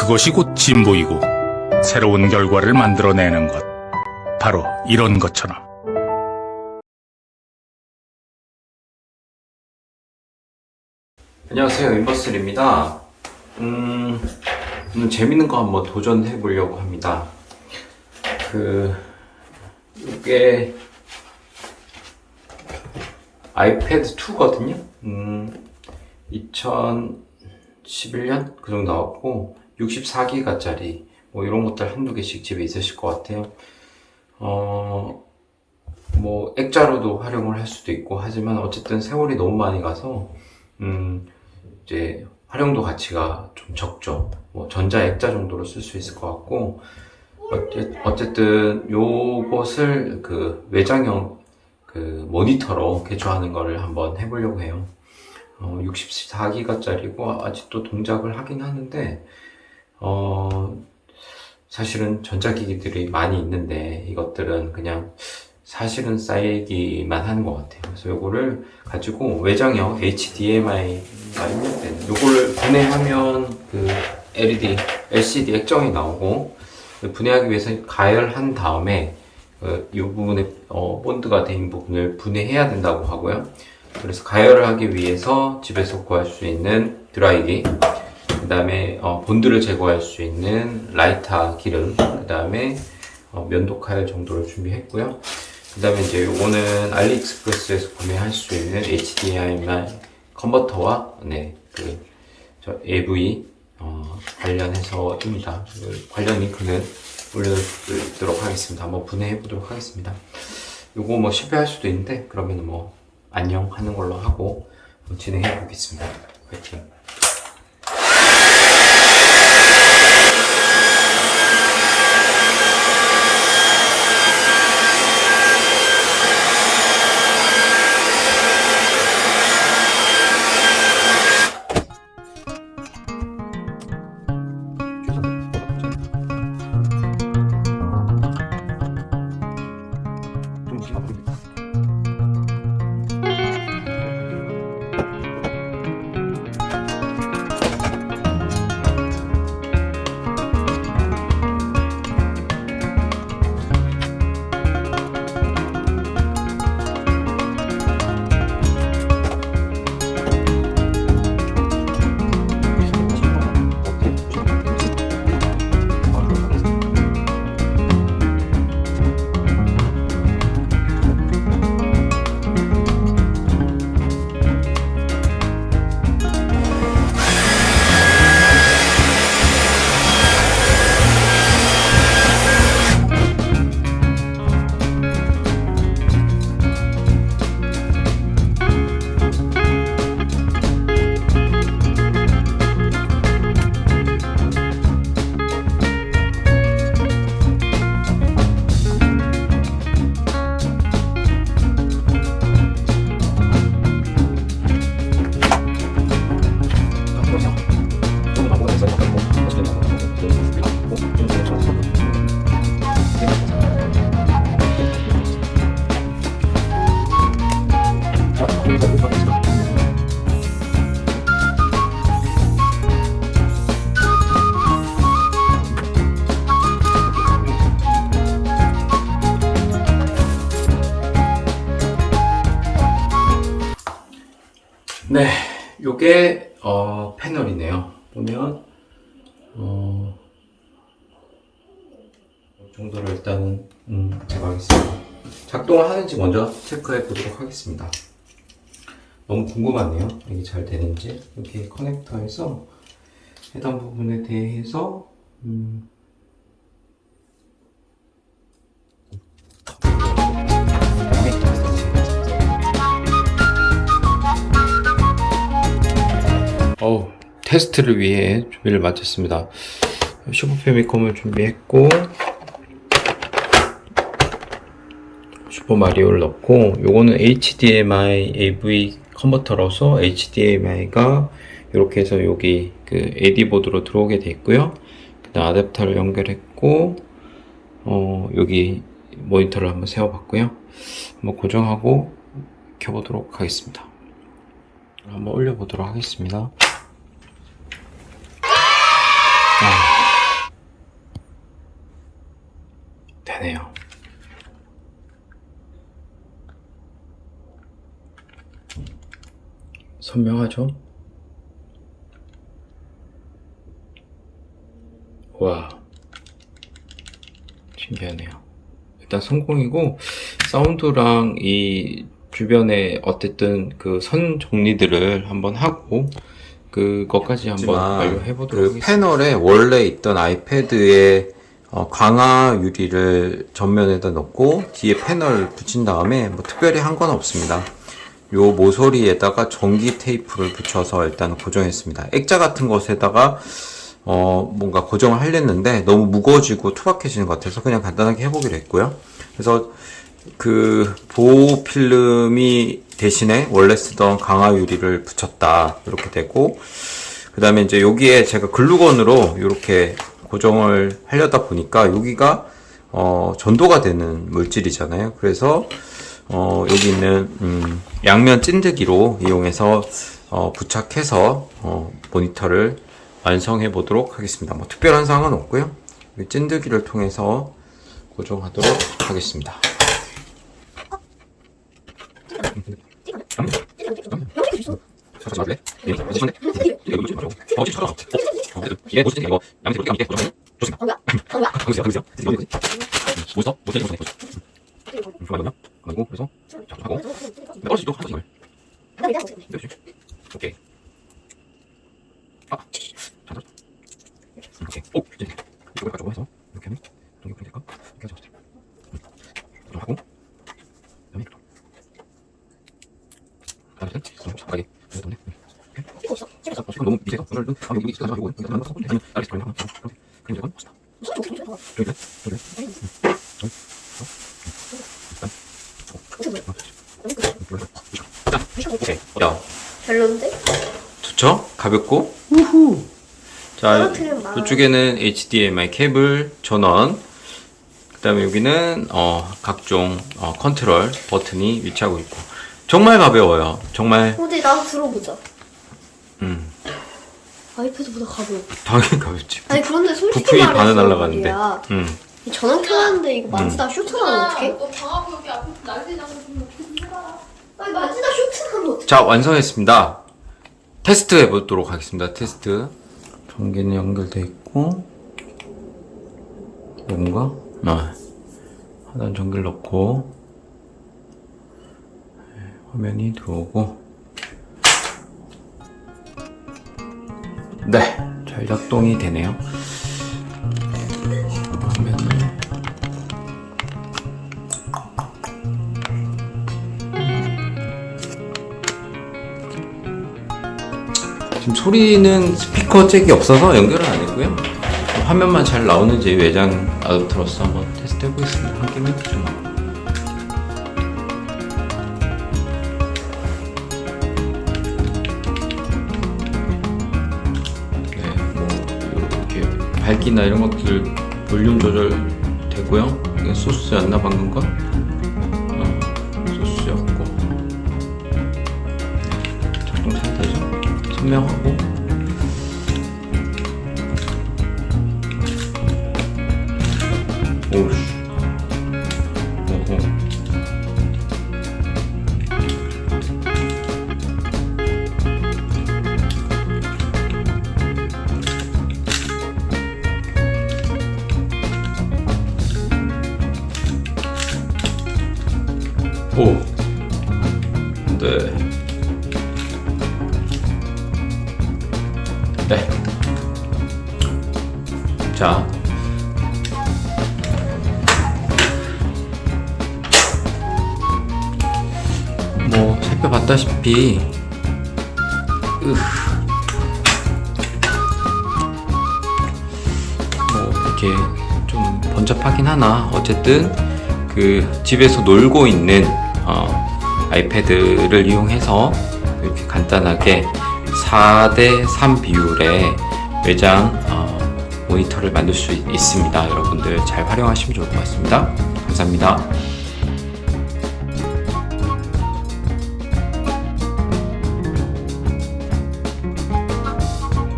그것이 곧 진보이고 새로운 결과를 만들어내는 것. 바로 이런 것처럼. 안녕하세요 인버슬입니다 음, 오늘 재밌는 거 한번 도전해 보려고 합니다 그 이게 아이패드 2거든요 음, 2011년 그 정도 나왔고 64기가짜리 뭐 이런 것들 한두 개씩 집에 있으실 것 같아요 어, 뭐 액자로도 활용을 할 수도 있고 하지만 어쨌든 세월이 너무 많이 가서 음, 이제 활용도 가치가 좀 적죠. 뭐 전자 액자 정도로 쓸 수 있을 것 같고 어쨌든 요것을 그 외장형 그 모니터로 개조하는 거를 한번 해보려고 해요. 어, 64기가짜리고 아직도 동작을 하긴 하는데 어, 사실은 전자기기들이 많이 있는데 이것들은 그냥 사실은 쌓이기만 하는 것 같아요. 그래서 요거를 가지고 외장형 HDMI가 있는 요거를 분해하면 그 LED, LCD 액정이 나오고 분해하기 위해서 가열한 다음에 그이 부분에 어, 본드가 된 부분을 분해해야 된다고 하고요. 그래서 가열을 하기 위해서 집에서 구할 수 있는 드라이기, 그 다음에 어, 본드를 제거할 수 있는 라이터 기름, 그 다음에 어, 면도 칼 정도를 준비했고요. 그 다음에 이제 요거는 알리익스프레스에서 구매할 수 있는 HDMI 컨버터와 네, 그, 저 AV 어, 관련해서입니다. 그 관련 링크는 올려드리도록 하겠습니다. 한번 분해해 보도록 하겠습니다. 요거 뭐 실패할 수도 있는데 그러면 뭐 안녕 하는 걸로 하고 진행해 보겠습니다. 화이팅! 네, 요게 어, 패널이네요. 보면 어, 이 정도로 일단은 음, 해봐겠습니다. 작동을 하는지 먼저 체크해 보도록 하겠습니다. 너무 궁금하네요. 이게 잘 되는지 이렇게 커넥터에서 해당 부분에 대해서 음, 테스트를 위해 준비를 마쳤습니다. 슈퍼 패미컴을 준비했고, 슈퍼 마리오를 넣고, 요거는 HDMI AV 컨버터로서 HDMI가 이렇게 해서 여기 그 AD 보드로 들어오게 돼 있고요. 그다음 아댑터를 연결했고, 어, 여기 모니터를 한번 세워봤고요. 한번 고정하고 켜보도록 하겠습니다. 한번 올려보도록 하겠습니다. 아, 선명하죠? 와 신기하네요. 일단 성공이고 사운드랑 이 주변에 어쨌든 그 선 정리들을 한번 하고 그것까지 한번 완료해 보도록 그 하겠습니다. 패널에 원래 있던 아이패드의 어, 강화 유리를 전면에다 넣고 뒤에 패널 붙인 다음에 뭐 특별히 한 건 없습니다. 요 모서리에다가 전기 테이프를 붙여서 일단 고정했습니다. 액자 같은 것에다가 어 뭔가 고정을 하려는데 너무 무거워지고 투박해지는 것 같아서 그냥 간단하게 해보기로 했고요. 그래서 그 보호 필름이 대신에 원래 쓰던 강화 유리를 붙였다 이렇게 되고 그 다음에 이제 여기에 제가 글루건으로 이렇게 고정을 하려다 보니까 여기가 어, 전도가 되는 물질이잖아요. 그래서 어, 여기 있는 음, 양면 찐득이로 이용해서 어, 부착해서 어, 모니터를 완성해 보도록 하겠습니다. 뭐 특별한 사항은 없고요. 이 찐득이를 통해서 고정하도록 하겠습니다. 오케이. 아, 잘했어. 오케이. 오, 이제 이걸 가지고 해서 이렇게 하면 이게 그렇게 될까? 이렇게 해서 좀 하고 그다음에 이렇게. 이거 네 오케이. 자, 어, 시간 너무 미세서 오늘 아, 여기 시간 가지고 이거 하나 더 아니면 아래서 그냥 하나. 그럼 이건 멋있다. 그래, 그래. 자, 오케이. 야, 별론데? 좋죠? 가볍고. 우후. 자, 떨어뜨리면 망하네. 이쪽에는 HDMI 케이블 전원. 그다음에 여기는 어, 각종 어, 컨트롤 버튼이 위치하고 있고 정말 가벼워요. 정말 어디 나도 들어보자. 음, 아이패드보다 가벼워. 당연히 가볍지. 아니 그런데 솔직히 부품이 말해서 반은 날라가는데. 음. 이 전원 켜놨는데 이거 만지다 쇼트 나면 어떡해? 너 방하고 여기 앞에 날개 나고 좀 어떻게 좀 해봐라. 아니 만지다 쇼트? 자, 완성했습니다. 테스트 해보도록 하겠습니다. 테스트. 전기는 연결돼 있고, 뭔가? 아, 하단 전기를 넣고, 네, 화면이 들어오고, 네, 잘 작동이 되네요. 지금 소리는 스피커 잭이 없어서 연결은 안 했고요. 화면만 잘 나오는지 외장 아답터로서 한번 테스트 해보겠습니다. 한 게임. 네, 뭐 이렇게 밝기나 이런 것들 볼륨 조절 되고요. 이게 소스였나 방금 건? 상태죠. 선명하 뭐, 살펴봤다시피, 으. 뭐, 이렇게 좀 번잡하긴 하나, 어쨌든, 그, 집에서 놀고 있는, 어, 아이패드를 이용해서 이렇게 간단하게 4대 3 비율의 외장 어, 모니터를 만들 수 있- 있습니다. 여러분들 잘 활용하시면 좋을 것 같습니다. 감사합니다.